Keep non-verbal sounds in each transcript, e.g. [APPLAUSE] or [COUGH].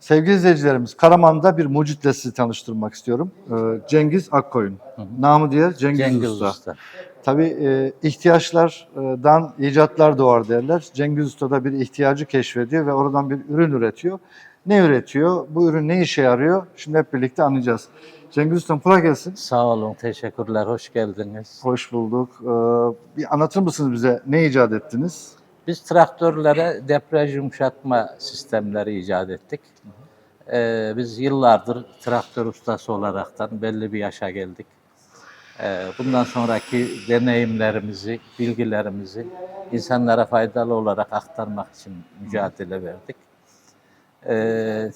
Sevgili izleyicilerimiz, Karaman'da bir mucitle sizi tanıştırmak istiyorum. Ee, Cengiz Akkoyun. hı. Namı diğer Cengiz, Cengiz Usta. Usta. Tabii e, ihtiyaçlardan icatlar doğar derler. Cengiz Usta da bir ihtiyacı keşfediyor ve oradan bir ürün üretiyor. Ne üretiyor? Bu ürün ne işe yarıyor? Şimdi hep birlikte anlayacağız. Cengiz Usta kolay gelsin. Sağ olun, teşekkürler, hoş geldiniz. Hoş bulduk. Ee, bir anlatır mısınız bize ne icat ettiniz? Biz traktörlere debriyaj yumuşatma sistemleri icat ettik. Ee, biz yıllardır traktör ustası olaraktan belli bir yaşa geldik. Ee, bundan sonraki deneyimlerimizi, bilgilerimizi insanlara faydalı olarak aktarmak için mücadele verdik. Ee,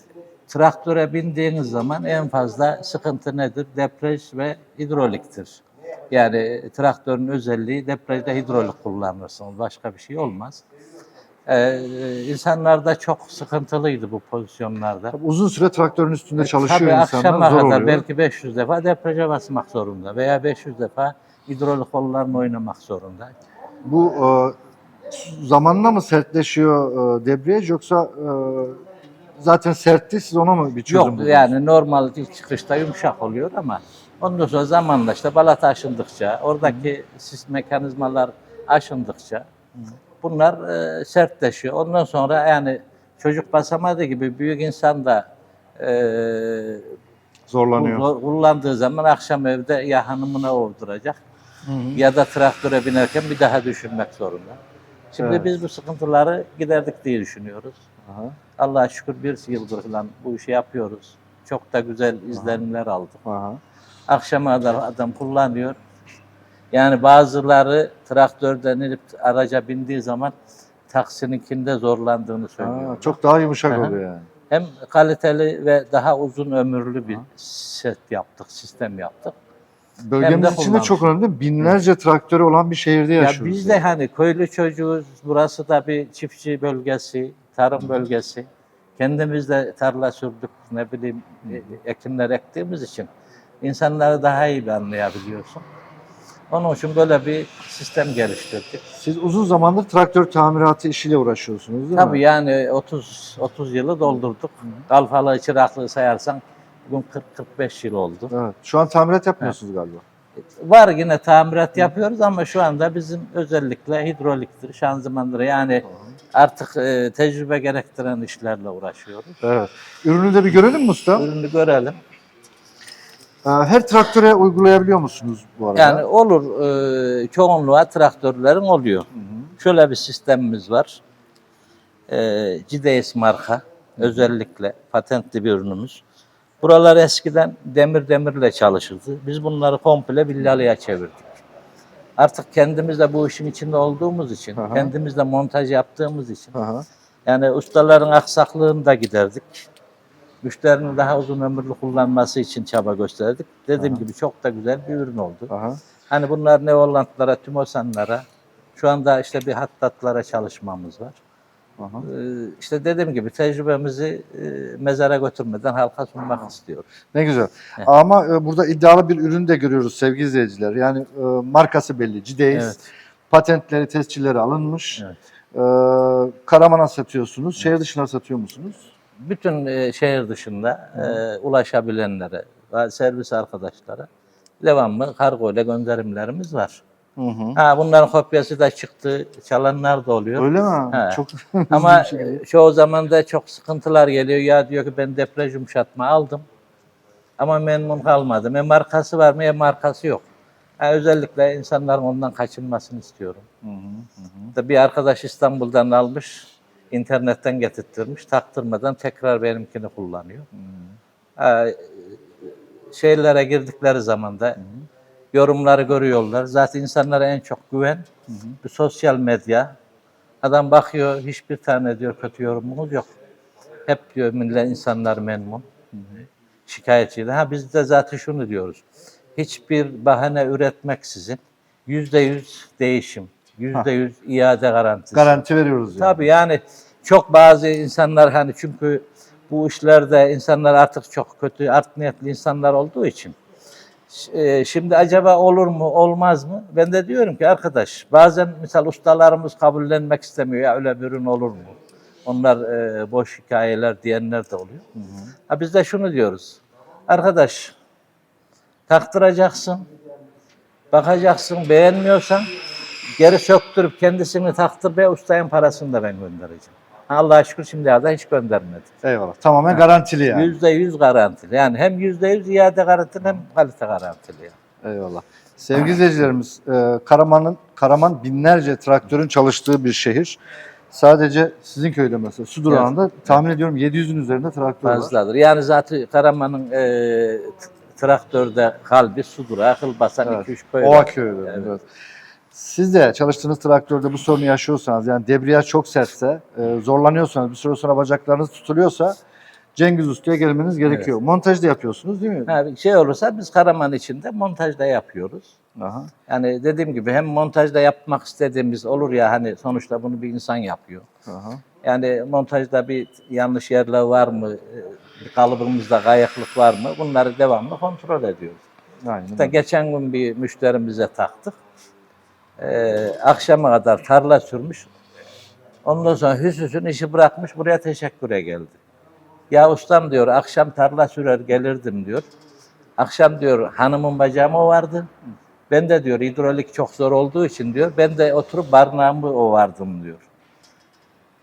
traktöre bindiğiniz zaman en fazla sıkıntı nedir? Debriyaj ve hidroliktir. Yani traktörün özelliği debriyajda hidrolik kullanırsınız. Başka bir şey olmaz. Ee, insanlarda çok sıkıntılıydı bu pozisyonlarda. Tabii uzun süre traktörün üstünde çalışıyor Tabii insanlar. akşama Zor kadar oluyor. belki 500 defa debriyaja basmak zorunda veya 500 defa hidrolik kollarını oynamak zorunda. Bu e, zamanla mı sertleşiyor e, debriyaj yoksa e, zaten sertti siz ona mı bir çözüm Yok buldunuz? yani normal ilk çıkışta yumuşak oluyor ama ondan sonra zamanla işte balata aşındıkça, oradaki sis mekanizmalar aşındıkça bunlar e, sertleşiyor. Ondan sonra yani çocuk basamadığı gibi büyük insan da e, Zorlanıyor. kullan- kullandığı zaman akşam evde ya hanımına ovduracak Hı ya da traktöre binerken bir daha düşünmek zorunda. Şimdi Evet. biz bu sıkıntıları giderdik diye düşünüyoruz. Aha. Allah'a şükür bir yıldır falan bu işi yapıyoruz. Çok da güzel izlenimler aldık. Aha. Akşama kadar adam kullanıyor. Yani bazıları traktörden inip araca bindiği zaman taksininkinde zorlandığını söylüyor. Aa, çok daha yumuşak Aha. oluyor yani. Hem kaliteli ve daha uzun ömürlü bir set yaptık, sistem yaptık. Bölgemiz için de çok önemli? Binlerce traktörü olan bir şehirde Ya yaşıyoruz. biz de hani köylü çocuğuz. Burası da bir çiftçi bölgesi, tarım bölgesi. Kendimiz de tarla sürdük, ne bileyim e, ekinler ektiğimiz için insanları daha iyi anlayabiliyorsun. Onun için böyle bir sistem geliştirdik. Siz uzun zamandır traktör tamiratı işiyle uğraşıyorsunuz değil Tabii mi? yani 30 30 yılı doldurduk. Kalfalı çıraklığı sayarsan bugün 40-45 yıl oldu. Evet. Şu an tamirat yapmıyorsunuz galiba. Var yine tamirat yapıyoruz ama şu anda bizim özellikle hidroliktir, şanzımandır. Yani artık e, tecrübe gerektiren işlerle uğraşıyoruz. Evet. Ürünü de bir görelim mi usta? Ürünü görelim. Ee, Her traktöre uygulayabiliyor musunuz bu arada? Yani olur, e, çoğunluğa traktörlerin oluyor. Hı hı. Şöyle bir sistemimiz var. E, Cideis marka, özellikle patentli bir ürünümüz. Buralar eskiden demir demirle çalışırdı. Biz bunları komple villalıya çevirdik. Artık kendimiz de bu işin içinde olduğumuz için, Aha. kendimiz de montaj yaptığımız için, Aha. yani ustaların aksaklığını da giderdik. Müşterinin daha uzun ömürlü kullanması için çaba gösterdik. Dediğim gibi çok da güzel bir ürün oldu. Aha. Hani bunlar Neolandlara, Tümosanlara, şu anda işte bir hattatlara çalışmamız var. Aha. Ee, işte dediğim gibi tecrübemizi e, mezara götürmeden halka sunmak istiyoruz. Ne güzel. Evet. Ama e, burada iddialı bir ürün de görüyoruz sevgili izleyiciler. Yani e, markası belli. Cideyiz. Evet. Patentleri, tescilleri alınmış. Evet. E, Karaman'a satıyorsunuz. Şehir dışına satıyor musunuz? Bütün e, şehir dışında e, ulaşabilenlere, ve servis arkadaşlara devamlı kargo ile gönderimlerimiz var. Hı hı. Ha bunların kopyası da çıktı, çalanlar da oluyor. Öyle mi? He. Çok [LAUGHS] Ama şey çoğu zaman da çok sıkıntılar geliyor. Ya diyor ki ben deprem yumuşatma aldım ama memnun kalmadım. E markası var mı? E markası yok. Ha, özellikle insanların ondan kaçınmasını istiyorum. Hı hı, hı. Bir arkadaş İstanbul'dan almış, internetten getirttirmiş, taktırmadan tekrar benimkini kullanıyor. Ha, şeylere girdikleri zaman da yorumları görüyorlar. Zaten insanlara en çok güven bu sosyal medya. Adam bakıyor, hiçbir tane diyor kötü yorumunuz yok. Hep diyor millet insanlar memnun. Şikayetçiydi. Ha biz de zaten şunu diyoruz. Hiçbir bahane üretmeksizin yüzde yüz değişim, yüzde yüz iade garantisi. Garanti veriyoruz yani. Tabii yani çok bazı insanlar hani çünkü bu işlerde insanlar artık çok kötü, art niyetli insanlar olduğu için. E, Şimdi acaba olur mu, olmaz mı? Ben de diyorum ki arkadaş bazen misal ustalarımız kabullenmek istemiyor ya öyle bir ürün olur mu? Onlar e, boş hikayeler diyenler de oluyor. Ha, biz de şunu diyoruz. Arkadaş taktıracaksın, bakacaksın, beğenmiyorsan geri söktürüp kendisini taktır be ustayın parasını da ben göndereceğim. Allah'a şükür şimdiye kadar hiç göndermedik. Eyvallah. Tamamen garantili yani. Yüzde yüz garantili. Yani hem yüzde yüz iade garantili hem kalite garantili. Yani. Eyvallah. Sevgili izleyicilerimiz, e, Karaman'ın Karaman binlerce traktörün çalıştığı bir şehir. Sadece sizin köyde mesela su durağında tahmin ediyorum 700'ün üzerinde traktör var. Fazladır. Yani zaten Karaman'ın e, traktörde kalbi sudur. Akıl basan Evet. 2-3 köy var. köyü. Evet. Evet. Siz de çalıştığınız traktörde bu sorunu yaşıyorsanız yani debriyaj çok sertse, e, zorlanıyorsanız, bir süre sonra bacaklarınız tutuluyorsa Cengiz Usta'ya gelmeniz gerekiyor. Montaj da yapıyorsunuz değil mi? Ha, bir şey olursa biz Karaman içinde montajda yapıyoruz. Aha. Yani dediğim gibi hem montajda yapmak istediğimiz olur ya hani sonuçta bunu bir insan yapıyor. Aha. Yani montajda bir yanlış yerler var mı, e, kalıbımızda kayıklık var mı bunları devamlı kontrol ediyoruz. Aynen. İşte geçen gün bir müşterimize taktık. Ee, akşama kadar tarla sürmüş. Ondan sonra hüsüsün işi bırakmış buraya teşekküre geldi. Ya ustam diyor akşam tarla sürer gelirdim diyor. Akşam diyor hanımın bacağı mı vardı? Ben de diyor hidrolik çok zor olduğu için diyor ben de oturup barnağımı ovardım diyor.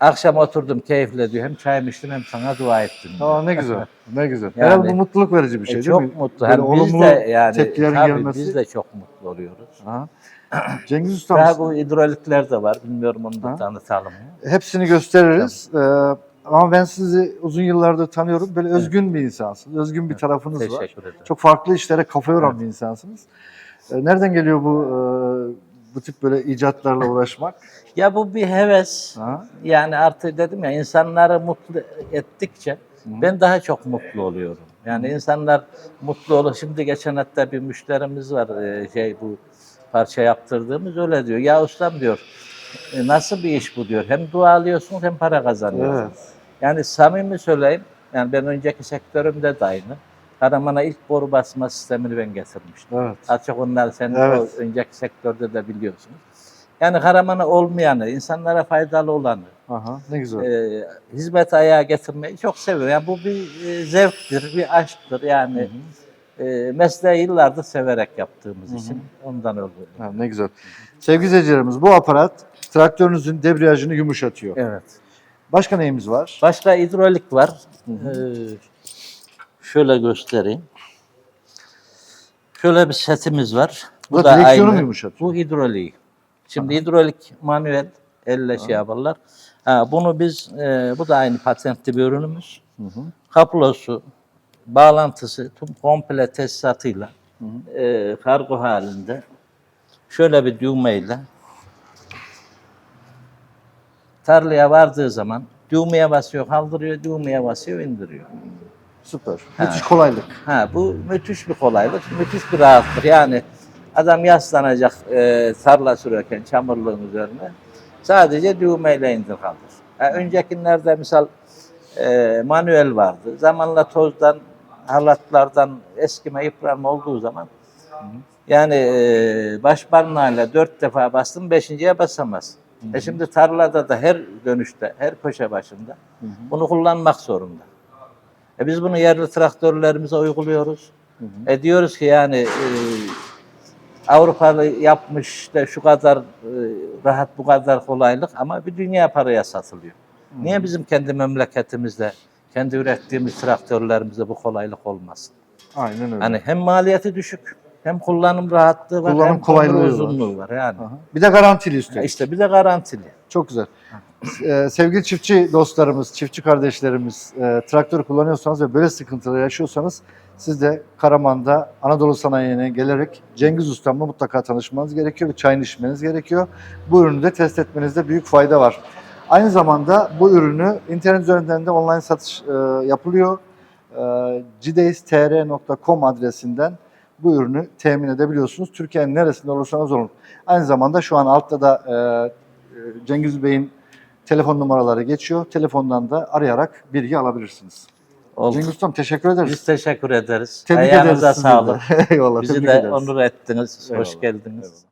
Akşam oturdum keyifle diyor hem çayımı içtim hem sana dua ettim. diyor. Aa, ne güzel. [LAUGHS] Ne güzel. Yani- Herhalde bu mutluluk verici bir şey E, değil çok mi? mutlu. Böyle Hem biz de yani tabii gelmesi. biz de çok mutlu oluyoruz. Aha. [CLEARS THROAT] Cengiz Daha Ustam bu hidrolikler de var. Bilmiyorum onu da Ha? tanıtalım mı? hepsini gösteririz. Ee, ama ben sizi uzun yıllardır tanıyorum. Böyle özgün bir insansınız. Özgün bir tarafınız var. Teşekkür ederim. Çok farklı işlere kafa yoran bir insansınız. Ee, nereden geliyor bu e, bu tip böyle icatlarla [LAUGHS] uğraşmak? Ya bu bir heves. Ha? Yani artık dedim ya insanları mutlu ettikçe ben daha çok mutlu oluyorum. Yani insanlar mutlu olur. Şimdi geçen hatta bir müşterimiz var e, şey bu parça yaptırdığımız öyle diyor. Ya ustam diyor "e, nasıl bir iş bu diyor. Hem dua alıyorsunuz hem para kazanıyorsunuz. Evet. Yani samimi söyleyeyim, yani ben önceki sektörümde de aynı. Karaman'a ilk boru basma sistemini ben getirmiştim. Evet. Açık onlar sen Evet. o önceki sektörde de biliyorsunuz. Yani Karaman'a olmayanı, insanlara faydalı olanı, Aha, ne güzel. e, hizmet ayağa getirmeyi çok seviyorum. Yani bu bir e, zevktir, bir aşktır. Yani e, mesleği yıllardır severek yaptığımız için ondan. Ha, ne güzel. Sevgili izleyicilerimiz bu aparat traktörünüzün debriyajını yumuşatıyor. Evet. Başka neyimiz var? Başka hidrolik var. Ee, şöyle göstereyim. Şöyle bir setimiz var. Bu da direksiyonu mu yumuşatıyor? Bu hidrolik. Şimdi hidrolik manuel elle şey yaparlar. Ha, bunu biz e, bu da aynı patentli bir ürünümüz. Kablosu, bağlantısı tüm komple tesisatıyla e, kargo halinde şöyle bir düğmeyle tarlaya vardığı zaman düğmeye basıyor, kaldırıyor, düğmeye basıyor, indiriyor. Süper. Müthiş kolaylık. Ha bu müthiş bir kolaylık, müthiş bir rahatlık. Yani adam yaslanacak e, tarla sürerken çamurluğun üzerine sadece düğmeyle indir kaldır. Ha, öncekilerde misal e, manuel vardı. Zamanla tozdan, halatlardan eskime, yıpranma olduğu zaman yani e, baş parmağıyla dört defa bastım, beşinciye basamaz. E şimdi tarlada da her dönüşte, her köşe başında bunu kullanmak zorunda. E biz bunu yerli traktörlerimize uyguluyoruz. E diyoruz ki yani e, Avrupalı yapmış da şu kadar e, rahat bu kadar kolaylık ama bir dünya paraya satılıyor. Niye bizim kendi memleketimizde, kendi ürettiğimiz traktörlerimizde bu kolaylık olmasın? Aynen öyle. Hani hem maliyeti düşük, hem kullanım rahatlığı var, Kullanım hem kolaylığı ömrü var. uzunluğu var. yani. Aha. Bir de garantili Ya üstelik. İşte bir de garantili. Çok güzel. Ee, sevgili çiftçi dostlarımız, çiftçi kardeşlerimiz, e, traktör kullanıyorsanız ve böyle sıkıntılar yaşıyorsanız siz de Karaman'da Anadolu Sanayi'ne gelerek Cengiz Ustam'la mutlaka tanışmanız gerekiyor ve çayını içmeniz gerekiyor. Bu ürünü de test etmenizde büyük fayda var. Aynı zamanda bu ürünü internet üzerinden de online satış e, yapılıyor. E, cideistr.com adresinden bu ürünü temin edebiliyorsunuz. Türkiye'nin neresinde olursanız olun. Aynı zamanda şu an altta da e, e, Cengiz Bey'in telefon numaraları geçiyor. Telefondan da arayarak bilgi alabilirsiniz. Oldu. Cengiz Ustam teşekkür ederiz. Biz teşekkür ederiz. Tebrik Ayağınıza ederiz sağlık. [LAUGHS] Eyvallah. Bizi de ederiz. onur ettiniz. Hoş Eyvallah. geldiniz. Eyvallah.